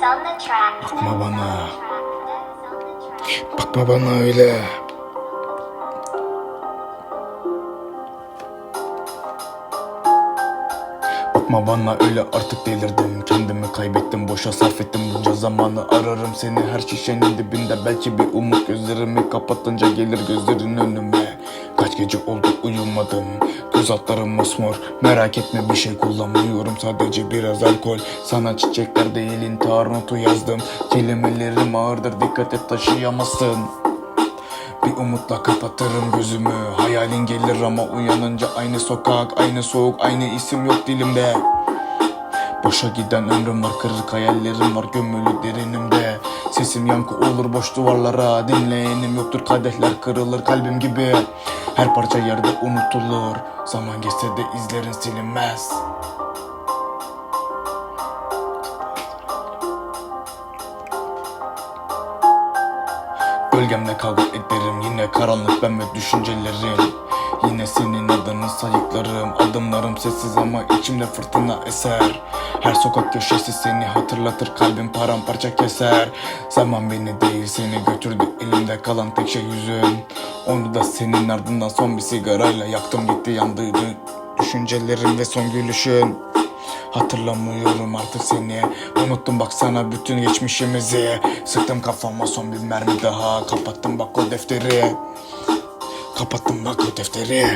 Bakma bana. Bakma bana öyle. Bakma bana öyle artık delirdim. Kendimi kaybettim boşa sarf ettim. Bunca zamanı Ararım seni her şişenin dibinde. Belki bir umut gözlerimi kapatınca gelir gözlerin önüme gece oldu uyumadım. Göz altlarım mosmor Merak etme bir şey kullanmıyorum. Sadece biraz alkol Sana çiçekler değil intihar notu yazdım. Kelimelerim ağırdır dikkat et taşıyamazsın. Bir umutla kapatırım gözümü. Hayalin gelir ama uyanınca aynı sokak Aynı soğuk aynı isim yok dilimde. Boşa giden ömrüm var kırık hayallerim var gömülü derinimde Sesim yankı olur boş duvarlara. Dinleyenim yoktur kadehler kırılır kalbim gibi. Her parça yerde unutulur. Zaman geçse de izlerin silinmez. Bölgemle kavga ederim yine karanlık ben ve düşüncelerim Yine senin adını sayıklarım Adımlarım sessiz ama içimde fırtına eser. Her sokak köşesi seni hatırlatır Kalbim paramparça keser. Zaman beni değil seni götürdü Elimde kalan tek şey yüzün Onu da senin ardından son bir sigarayla Yaktım gitti yandı Düşüncelerim ve son gülüşün. Hatırlamıyorum artık seni Unuttum baksana bütün geçmişimizi. Sıktım kafama son bir mermi daha Kapattım bak o defteri Kapattım bak o defteri